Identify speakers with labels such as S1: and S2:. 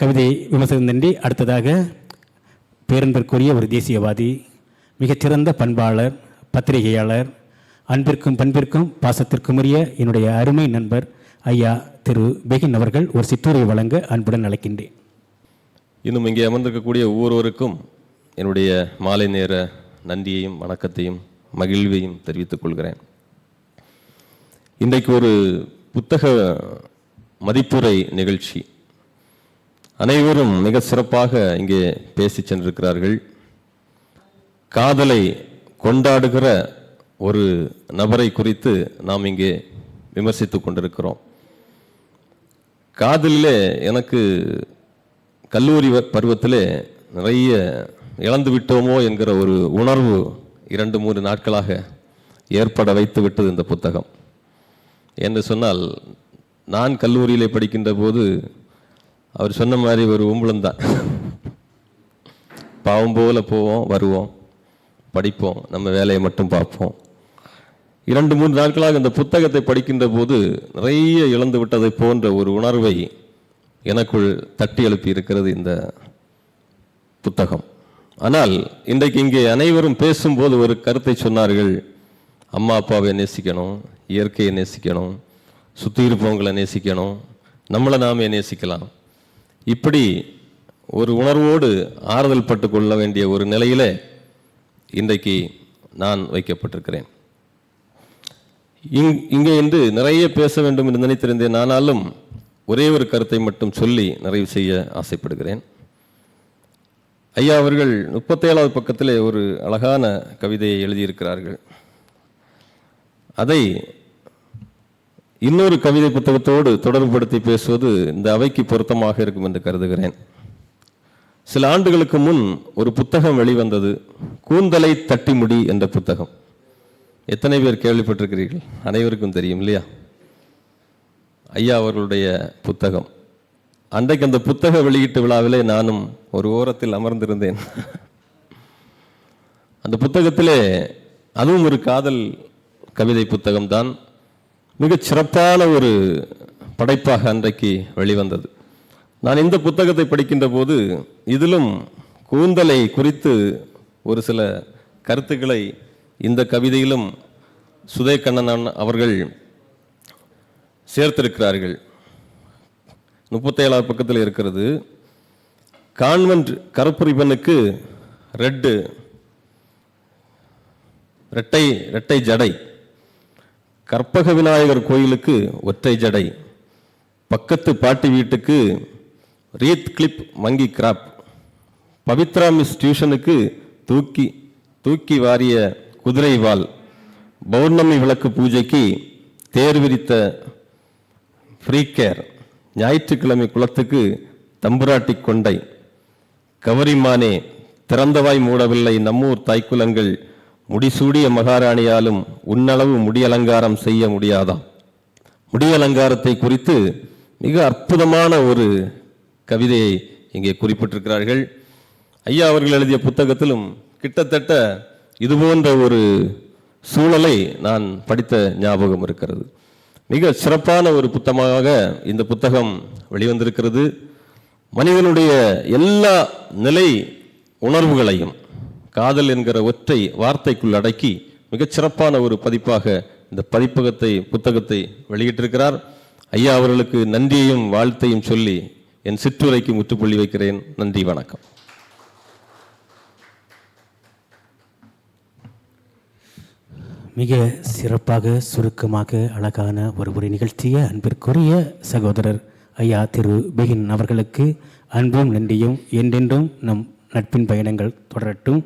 S1: கவிதை விமர்சனம் நன்றி அடுத்ததாக பேரன்பிற்குரிய ஒரு தேசியவாதி மிகச்சிறந்த பண்பாளர் பத்திரிகையாளர் அன்பிற்கும் பண்பிற்கும் பாசத்திற்கும் உரிய என்னுடைய அருமை நண்பர் ஐயா திரு பெகின் அவர்கள் ஒரு சிற்றுரை வழங்க அன்புடன் அழைக்கின்றேன்.
S2: இன்னும் இங்கே அமர்ந்திருக்கக்கூடிய ஒவ்வொருவருக்கும் என்னுடைய மாலை நேர நன்றியையும் வணக்கத்தையும் மகிழ்வையும் தெரிவித்துக் கொள்கிறேன். இன்றைக்கு ஒரு புத்தக மதிப்புரை நிகழ்ச்சி. அனைவரும் மிக சிறப்பாக இங்கே பேசி சென்றிருக்கிறார்கள். காதலை கொண்டாடுகிற ஒரு நபரை குறித்து நாம் இங்கே விமர்சித்து கொண்டிருக்கிறோம். காதலிலே எனக்கு கல்லூரி பருவத்திலே நிறைய இழந்து விட்டோமோ என்கிற ஒரு உணர்வு இரண்டு மூன்று நாட்களாக ஏற்பட வைத்து விட்டது இந்த புத்தகம். என்று சொன்னால் நான் கல்லூரியிலே படிக்கின்ற போது அவர் சொன்ன மாதிரி ஒரு உம்பளம்தான் பாவம் போல போவோம் வருவோம் படிப்போம் நம்ம வேலையை மட்டும் பார்ப்போம். இரண்டு மூன்று நாட்களாக இந்த புத்தகத்தை படிக்கின்ற போது நிறைய இழந்து விட்டதை போன்ற ஒரு உணர்வை எனக்குள் தட்டி எழுப்பி இருக்கிறது இந்த புத்தகம். ஆனால் இன்றைக்கு இங்கே அனைவரும் பேசும்போது ஒரு கருத்தை சொன்னார்கள். அம்மா அப்பாவை நேசிக்கணும் இயற்கையை நேசிக்கணும் சுற்றி இருப்பவங்களை நேசிக்கணும் நம்மளை நாமே நேசிக்கலாம். இப்படி ஒரு உணர்வோடு ஆறுதல் பட்டு கொள்ள வேண்டிய ஒரு நிலையில் இன்றைக்கு நான் வைக்கப்பட்டிருக்கிறேன். இங் இங்கே இருந்து நிறைய பேச வேண்டும் என்று நினைத்திருந்தேன். ஆனாலும் ஒரே ஒரு கருத்தை மட்டும் சொல்லி நிறைவு செய்ய ஆசைப்படுகிறேன். ஐயா அவர்கள் முப்பத்தேழாவது பக்கத்திலே ஒரு அழகான கவிதையை எழுதியிருக்கிறார்கள். அதை இன்னொரு கவிதை புத்தகத்தோடு தொடர்புபடுத்தி பேசுவது இந்த அவைக்கு பொருத்தமாக இருக்கும் என்று கருதுகிறேன். சில ஆண்டுகளுக்கு முன் ஒரு புத்தகம் வெளிவந்தது கூந்தலை தட்டி முடி என்ற புத்தகம். எத்தனை பேர் கேள்விப்பட்டிருக்கிறீர்கள்? அனைவருக்கும் தெரியும் இல்லையா? ஐயா அவர்களுடைய புத்தகம். அன்றைக்கு அந்த புத்தக வெளியீட்டு விழாவிலே நானும் ஒரு ஓரத்தில் அமர்ந்திருந்தேன். அந்த புத்தகத்திலே அதுவும் ஒரு காதல் கவிதை புத்தகம்தான். மிகச் சிறப்பான ஒரு படைப்பாக அன்றைக்கு வெளிவந்தது. நான் இந்த புத்தகத்தை படிக்கின்ற போது இதிலும் கூந்தலை குறித்து ஒரு சில கருத்துக்களை இந்த கவிதையிலும் சுதே கண்ணன் அவர்கள் சேர்த்திருக்கிறார்கள். முப்பத்தேழாவது பக்கத்தில் இருக்கிறது கான்வென்ட் கருப்புரிபனுக்கு ரெட்டு ரெட்டை ரெட்டை ஜடை கற்பக விநாயகர் கோயிலுக்கு ஒற்றை ஜடை. பக்கத்து பாட்டி வீட்டுக்கு ரீத் கிளிப் மங்கி கிராப் பவித்ரா மிஸ் டியூஷனுக்கு தூக்கி தூக்கி வாரிய குதிரை வால் பௌர்ணமி விளக்கு பூஜைக்கு தேர் விரித்த ஃப்ரீ கேர் ஞாயிற்றுக்கிழமை குளத்துக்கு தம்புராட்டி கொண்டை. கவரிமானே திறந்தவாய் மூடவில்லை நம்மூர் தாய்க்குலங்கள் முடிசூடிய மகாராணியாலும் உன்னளவு முடியலங்காரம் செய்ய முடியாதாம். முடியலங்காரத்தை குறித்து மிக அற்புதமான ஒரு கவிதையை இங்கே குறிப்பிட்டிருக்கிறார்கள். ஐயா அவர்கள் எழுதிய புத்தகத்திலும் கிட்டத்தட்ட இதுபோன்ற ஒரு சூழலை நான் படித்த ஞாபகம் இருக்கிறது. மிக சிறப்பான ஒரு புத்தகமாக இந்த புத்தகம் வெளிவந்திருக்கிறது. மனிதனுடைய எல்லா நிலை உணர்வுகளையும் காதல் என்கிற ஒற்றை வார்த்தைக்குள் அடக்கி மிகச்சிறப்பான ஒரு பதிப்பாக இந்த பதிப்பகத்தை புத்தகத்தை வெளியிட்டிருக்கிறார். ஐயா அவர்களுக்கு நன்றியையும் வாழ்த்தையும் சொல்லி என் சிற்றுரைக்கு முற்றுப்புள்ளி வைக்கிறேன். நன்றி வணக்கம்.
S1: மிக சிறப்பாக சுருக்கமாக அழகான ஒரு ஒரு நிகழ்ச்சியை அன்பிற்குரிய சகோதரர் ஐயா திரு பெகின் அவர்களுக்கு அன்பும் நன்றியும் என்றென்றும் நம் நட்பின் பயணங்கள் தொடரட்டும்.